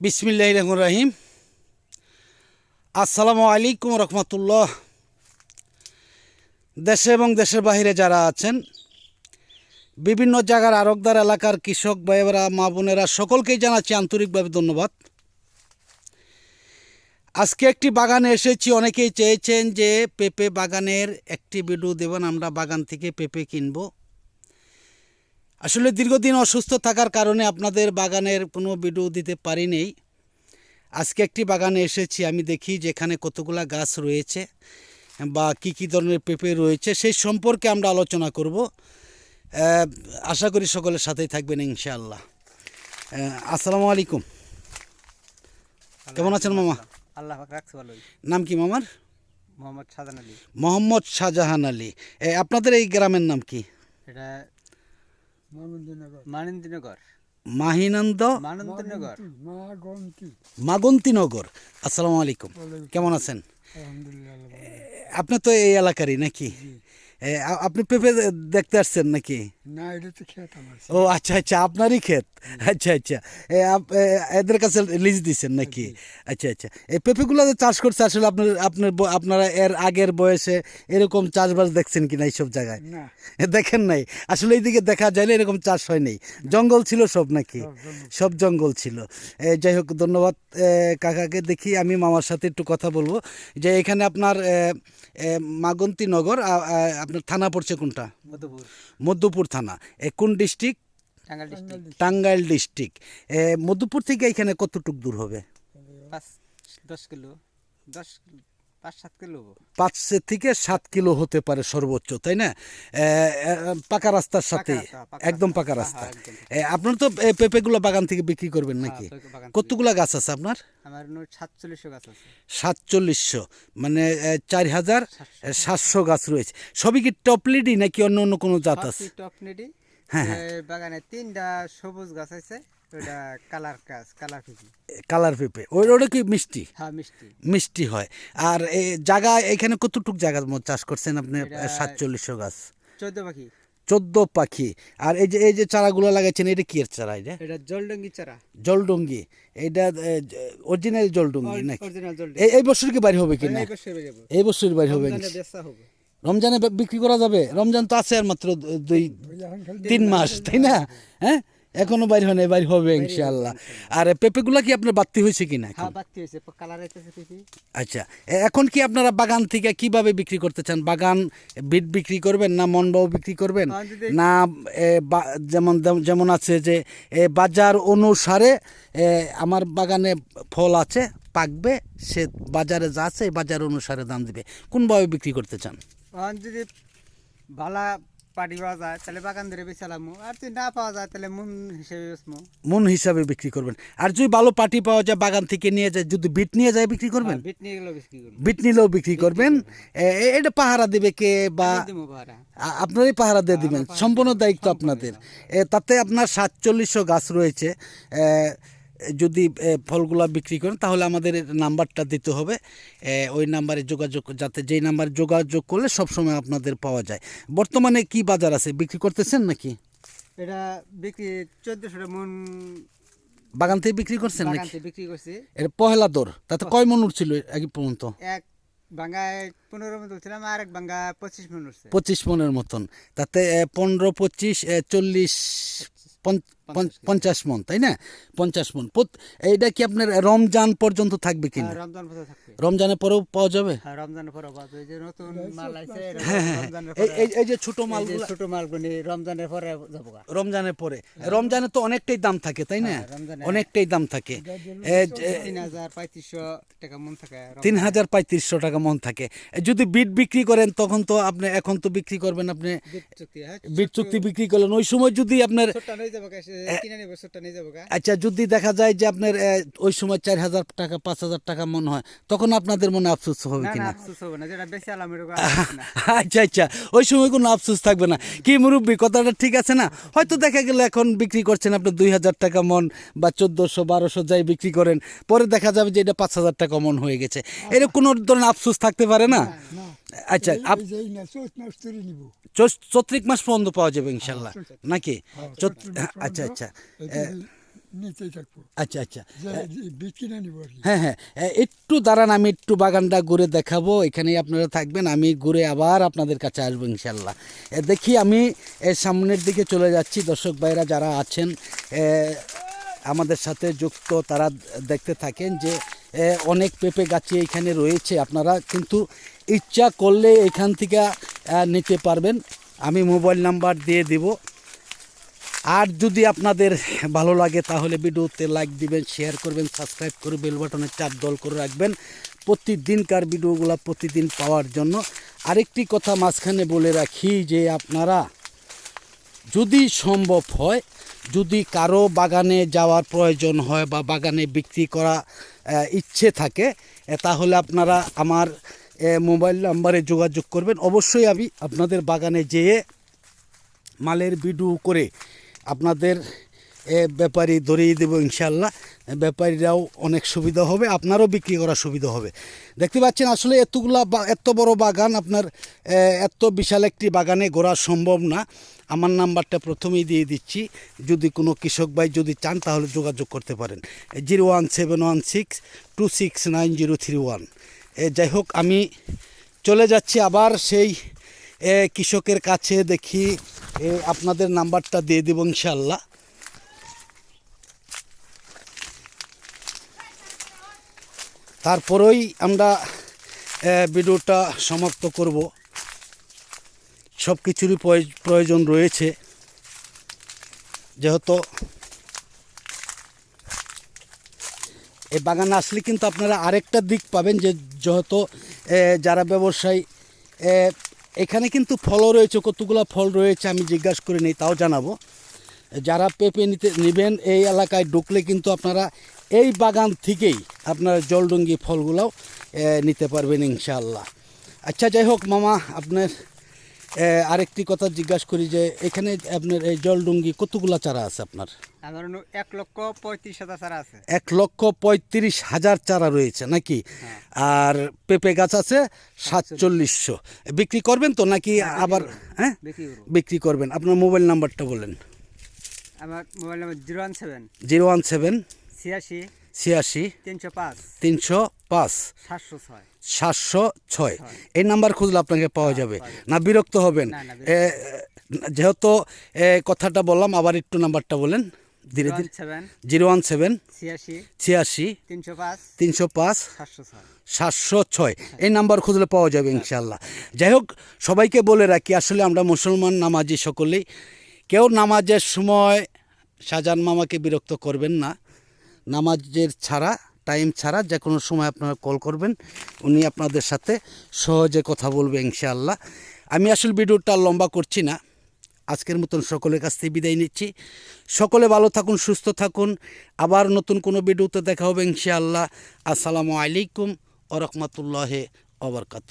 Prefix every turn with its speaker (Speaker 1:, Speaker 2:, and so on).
Speaker 1: বিসমিল্লাহ রহমান রাহিম আসসালামু আলাইকুম রহমতুল্লাহ। দেশে এবং দেশের বাইরে যারা আছেন, বিভিন্ন জায়গার আরকদার এলাকার কৃষক ভাইয়েরা, মা বোনেরা, সকলকেই জানাচ্ছি আন্তরিকভাবে ধন্যবাদ। আজকে একটি বাগানে এসেছি, অনেকেই চেয়েছেন যে পেঁপে বাগানের একটি ভিডিও দেবেন, আমরা বাগান থেকে পেঁপে কিনবো। আসলে দীর্ঘদিন অসুস্থ থাকার কারণে আপনাদের বাগানের কোনো ভিডিও দিতে পারি পারিনি। আজকে একটি বাগানে এসেছি আমি দেখি যেখানে কতগুলা গাছ রয়েছে বা কি কি ধরনের পেঁপে রয়েছে সেই সম্পর্কে আমরা আলোচনা করব। আশা করি সকলের সাথেই থাকবেন ইনশাআল্লাহ। আসসালামু আলাইকুম। কেমন আছেন মামা?
Speaker 2: আল্লাহ রাখছে ভালোই।
Speaker 1: নাম কি মামার?
Speaker 2: মোহাম্মদ সাজান আলী।
Speaker 1: মোহাম্মদ শাহজাহান আলী। আপনাদের এই গ্রামের নাম কি?
Speaker 2: এটা মানন্দীনগর
Speaker 1: মাহিনন্দ
Speaker 2: মানন্দীনগর
Speaker 1: মাগন্তীনগর। আসসালামু আলাইকুম। কেমন আছেন? আপনি তো এই এলাকারই নাকি? আপনি পেঁপে দেখতে আসছেন নাকি?
Speaker 3: না এটা তো খেত আমার
Speaker 1: ও আচ্ছা আচ্ছা আপনারই ক্ষেত আচ্ছা আচ্ছা এদের কাছে লিজ দিচ্ছেন নাকি? আচ্ছা আচ্ছা এই পেঁপেগুলো চাষ করছে আসলে আপনার আপনার আপনারা এর আগের বয়সে এরকম চাষবাস দেখছেন কিনা এইসব জায়গায়?
Speaker 3: না।
Speaker 1: এ, দেখেন নাই? আসলে এইদিকে দেখা যায় না এরকম চাষ হয় নাই। জঙ্গল ছিল সব নাকি? সব জঙ্গল ছিল। যাই হোক ধন্যবাদ কাকাকে দেখি আমি মামার সাথে একটু কথা বলব। যে এখানে আপনার এ, নগর আপনার থানা পড়ছে কোনটা? মধ্যপুর থানা। এ কোন ডিস্ট্রিক্ট? টাঙ্গাইল ডিস্ট্রিক্ট। মধ্যপুর থেকে এখানে কতটুক দূর হবে?
Speaker 2: দশ কিলো। দশ পাঁচ
Speaker 1: থেকে সাত কিলো হতে পারে সর্বোচ্চ তাই না? পাকা রাস্তার সাথে একদম পাকা
Speaker 2: হ্যাঁ,
Speaker 1: রাস্তা।
Speaker 2: হ্যাঁ,
Speaker 1: আপনার তো পেঁপেগুলো বাগান থেকে বিক্রি করবেন নাকি?
Speaker 2: হ্যাঁ, থেকে।
Speaker 1: কতগুলা গাছ আছে আপনার?
Speaker 2: সাতচল্লিশশো
Speaker 1: মানে চার হাজার সাতশো। গাছ রয়েছে। সবই কি টপলিডি নাকি অন্য অন্য কোনো জাত আছে? হ্যাঁ,
Speaker 2: বাগানে তিনটা সবুজ গাছ আছে। ওটা কালার কালার
Speaker 1: কালার পেঁপে। ওই ওটা কি মিষ্টি?
Speaker 2: হ্যাঁ মিষ্টি।
Speaker 1: মিষ্টি হয়। আর এই জায়গা এখানে কতটুক জায়গা মতো চাষ করছেন আপনি? সাতচল্লিশশো গাছ।
Speaker 2: চোদ্দ পাখি।
Speaker 1: চোদ্দ পাখি। আর এই যে এই যে চারাগুলো লাগাইছেন এটা কি এর চারা এটা?
Speaker 2: এটা জলডঙ্গি চারা।
Speaker 1: জলডঙ্গি। এটা অরিজিনাল জলডঙ্গি নাকি? এই এই বছর কি বাড়ি হবে কি না?
Speaker 2: এই বছর
Speaker 1: বাড়ি হবে
Speaker 2: রমজানে
Speaker 1: বিক্রি করা যাবে? রমজান তো আছে আর মাত্র দুই তিন মাস তাই না? হ্যাঁ? এখনও বাইর হয় না বাইর হবে ইনশাআল্লাহ। আর পেঁপেগুলা কি আপনার বাড়তি হয়েছে কিনা এখন?
Speaker 2: হ্যাঁ বাড়তি হয়েছে। কালার
Speaker 1: আচ্ছা এখন কি আপনারা বাগান থেকে কীভাবে বিক্রি করতে চান? বাগান বিট বিক্রি করবেন না মনবাও বিক্রি করবেন?
Speaker 2: হ্যাঁ,
Speaker 1: না যেমন যেমন আছে যে বাজার অনুসারে আমার বাগানে ফল আছে পাকবে সে বাজারে যা আছে বাজার অনুসারে দাম দিবে। কোনভাবে বিক্রি করতে চান?
Speaker 2: এখন যদি ভালা পাটি পাওয়া যায় তাহলে বাগান ধরে বেচালাম আর যদি না পাওয়া যায় তাহলে মন হিসেবে বেচমু।
Speaker 1: মন হিসাবে বিক্রি করবেন। আর যদি ভালো পাটি পাওয়া যায় বাগান থেকে নিয়ে যায় যদি বিট নিয়ে যায় বিক্রি করবেন?
Speaker 2: বিট নিয়ে গেলেও বিক্রি করব
Speaker 1: বিট নিলেও বিক্রি করবেন। এটা পাহারা দেবে কে বা আপনারই পাহারা দিয়ে দিবেন। সম্পূর্ণ দায়িত্ব আপনাদের। তাতে আপনার সাতচল্লিশশো গাছ রয়েছে। যদি ফলগুলা বিক্রি করেন তাহলে আমাদের নাম্বারটা দিতে হবে। ওই নাম্বারে যোগাযোগ যাতে যেই নাম্বারে যোগাযোগ করলে সবসময় আপনাদের পাওয়া যায়। বর্তমানে কি বাজার আছে? বিক্রি করতেছেন নাকি?
Speaker 2: এটা বিক্রি চোদ্দশো মন
Speaker 1: বাগান থেকে বিক্রি করছেন নাকি?
Speaker 2: বিক্রি করছি।
Speaker 1: এটা পহেলা দর। তাতে কয় মন উঠছিল আগে পর্যন্ত?
Speaker 2: এক বাঙ্গায় পনেরো মন তুলছিলাম আর এক বাঙ্গা পঁচিশ মন উঠছে।
Speaker 1: পঁচিশ মনের মতন। তাতে পনেরো পঁচিশ চল্লিশ পঞ্চ- পঞ্চাশ মন তাই না? পঞ্চাশ মন। এইটা কি আপনার রমজান পর্যন্ত থাকবে কিনা
Speaker 2: আর রমজান পরে থাকবে।
Speaker 1: রমজানের পরেও পাওয়া যাবে?
Speaker 2: আর রমজানের পরে পাওয়া যায়। এই যে নতুন মাল
Speaker 1: ছোট মালগুলো
Speaker 2: ছোট মাল রমজানের পরে
Speaker 1: রমজানের পরে। রমজানে তো অনেকটাই দাম থাকে তাই না?
Speaker 2: হ্যাঁ,
Speaker 1: অনেকটাই দাম থাকে।
Speaker 2: তিন হাজার পঁয়ত্রিশশো টাকা মন থাকে
Speaker 1: তিন হাজার পঁয়ত্রিশশো টাকা মন থাকে। যদি বিট বিক্রি করেন তখন তো আপনি এখন তো বিক্রি করবেন আপনি
Speaker 2: হ্যাঁ
Speaker 1: বিট চুক্তি বিক্রি করলেন। ওই সময় যদি আপনার আচ্ছা যদি দেখা যায় যে আপনার ওই সময় চার হাজার টাকা পাঁচ হাজার টাকা মন হয় তখন আপনাদের মনে আফসোস হবে কিনা? আচ্ছা আচ্ছা ওই সময় কোনো আফসোস থাকবে না। কি মুরব্বী কথাটা ঠিক আছে না? হয়তো দেখা গেল এখন বিক্রি করছেন আপনি দুই হাজার টাকা মন বা চোদ্দোশো বারোশো যাই বিক্রি করেন পরে দেখা যাবে যে এটা পাঁচ হাজার টাকা মন হয়ে গেছে। এরকম কোনো ধরনের আফসোস থাকতে পারে না। আচ্ছা চৈত্রিক মাস পর্যন্ত পাওয়া যাবে ইনশাল্লাহ নাকি? আচ্ছা আচ্ছা। এ, আচ্ছা আচ্ছা।
Speaker 3: আর কি।
Speaker 1: হ্যাঁ হ্যাঁ। একটু দাঁড়ান আমি একটু বাগানটা ঘুরে দেখাবো এখানেই আপনারা থাকবেন আমি ঘুরে আবার আপনাদের কাছে আসব ইনশাল্লাহ। দেখি আমি সামনের দিকে চলে যাচ্ছি দর্শক ভাইরা যারা আছেন আমাদের সাথে যুক্ত তারা দেখতে থাকেন যে অনেক পেঁপে গাছে এখানে রয়েছে আপনারা, কিন্তু ইচ্ছা করলে এখান থেকে নিতে পারবেন। আমি মোবাইল নাম্বার দিয়ে দিব। আর যদি আপনাদের ভালো লাগে, তাহলে ভিডিওতে লাইক দিবেন, শেয়ার করবেন, সাবস্ক্রাইব করে বেল বাটনে চাপ দল করে রাখবেন। প্রতিদিনকার ভিডিওগুলো প্রতিদিন পাওয়ার জন্য। আরেকটি কথা মাঝখানে বলে রাখি যে, আপনারা যদি সম্ভব হয় যদি কারও বাগানে যাওয়ার প্রয়োজন হয় বা বাগানে বিক্রি করা ইচ্ছে থাকে তাহলে আপনারা আমার মোবাইল নাম্বারে যোগাযোগ করবেন। অবশ্যই আমি আপনাদের বাগানে যেয়ে মালের বিডু করে আপনাদের ব্যাপারী ধরিয়ে দেবো ইনশাল্লাহ। ব্যাপারীরাও অনেক সুবিধা হবে আপনারও বিক্রি করার সুবিধা হবে। দেখতে পাচ্ছেন আসলে এতগুলা বা- এত বড় বাগান আপনার এ, এত বিশাল একটি বাগানে ঘোরা সম্ভব না। আমার নাম্বারটা প্রথমেই দিয়ে দিচ্ছি। যদি কোনো কৃষক ভাই যদি চান তাহলে যোগাযোগ করতে পারেন। Zero one seven one six two six nine zero three one. যাই হোক আমি চলে যাচ্ছি আবার সেই কৃষকের কাছে দেখি আপনাদের নাম্বারটা দিয়ে দেব ইনশাল্লাহ। তারপরেই আমরা ভিডিওটা সমাপ্ত করব। সব কিছুরই প্রয়- প্রয়োজন রয়েছে। যেহেতু এই বাগানে আসলে কিন্তু আপনারা আরেকটা দিক পাবেন যে, যেহেতু যারা ব্যবসায়ী এখানে কিন্তু ফলও রয়েছে, কতগুলো ফল রয়েছে আমি জিজ্ঞাসা করে নিই, তাও জানাব। যারা পেঁপে নিতে নেবেন এই এলাকায় ঢুকলে কিন্তু আপনারা এই বাগান থেকেই আপনারা জলডুঙ্গি ফলগুলোও নিতে পারবেন ইনশাআল্লাহ। আচ্ছা যাই হোক মামা আপনার আরেকটি কথা জিজ্ঞাসা করি যে এখানে আপনার এই জলডুঙ্গি কতগুলো চারা আছে আপনার?
Speaker 2: এক লক্ষ পঁয়ত্রিশ হাজার চারা আছে।
Speaker 1: এক লক্ষ পঁয়ত্রিশ হাজার চারা রয়েছে নাকি? আর পেঁপে গাছ আছে সাতচল্লিশশো। বিক্রি করবেন তো নাকি আবার হ্যাঁ?
Speaker 2: বিক্রি
Speaker 1: করবেন। আপনার মোবাইল নাম্বারটা বলেন।
Speaker 2: আমার mobile number zero one seven.
Speaker 1: Zero one seven
Speaker 2: ছিয়াশি
Speaker 1: ছিয়াশি
Speaker 2: তিনশো পাঁচ
Speaker 1: তিনশো পাঁচ
Speaker 2: সাতশো ছয়।
Speaker 1: সাতশো ছয়। এই নাম্বার খুঁজলে আপনাকে পাওয়া যাবে। না বিরক্ত হবেন। যেহেতু কথাটা বললাম আবার একটু নাম্বারটা বলেন। ধীরে ধীরে। জিরো ওয়ান সেভেন
Speaker 2: ছিয়াশি তিনশো পাঁচ সাতশো ছয়।
Speaker 1: এই নাম্বার খুঁজলে পাওয়া যাবে ইনশাল্লাহ যাই হোক সবাইকে বলে রাখি আসলে আমরা মুসলমান নামাজি সকলেই। নামাজের সময় শাহজাহান মামাকে বিরক্ত করবেন না। নামাজের ছাড়া টাইম ছাড়া যে কোনো সময় আপনারা কল করবেন, উনি আপনাদের সাথে সহজে কথা বলবে ইনশাআল্লাহ। আমি আসলে ভিডিওটা লম্বা করছি না। আজকের মতন সকলের কাছ থেকে বিদায় নিচ্ছি। সকলে ভালো থাকুন, সুস্থ থাকুন। আবার নতুন কোনো ভিডিওতে দেখা হবে ইনশাআল্লাহ। আসসালামু আলাইকুম ও রহমতুল্লাহ ওবরকাত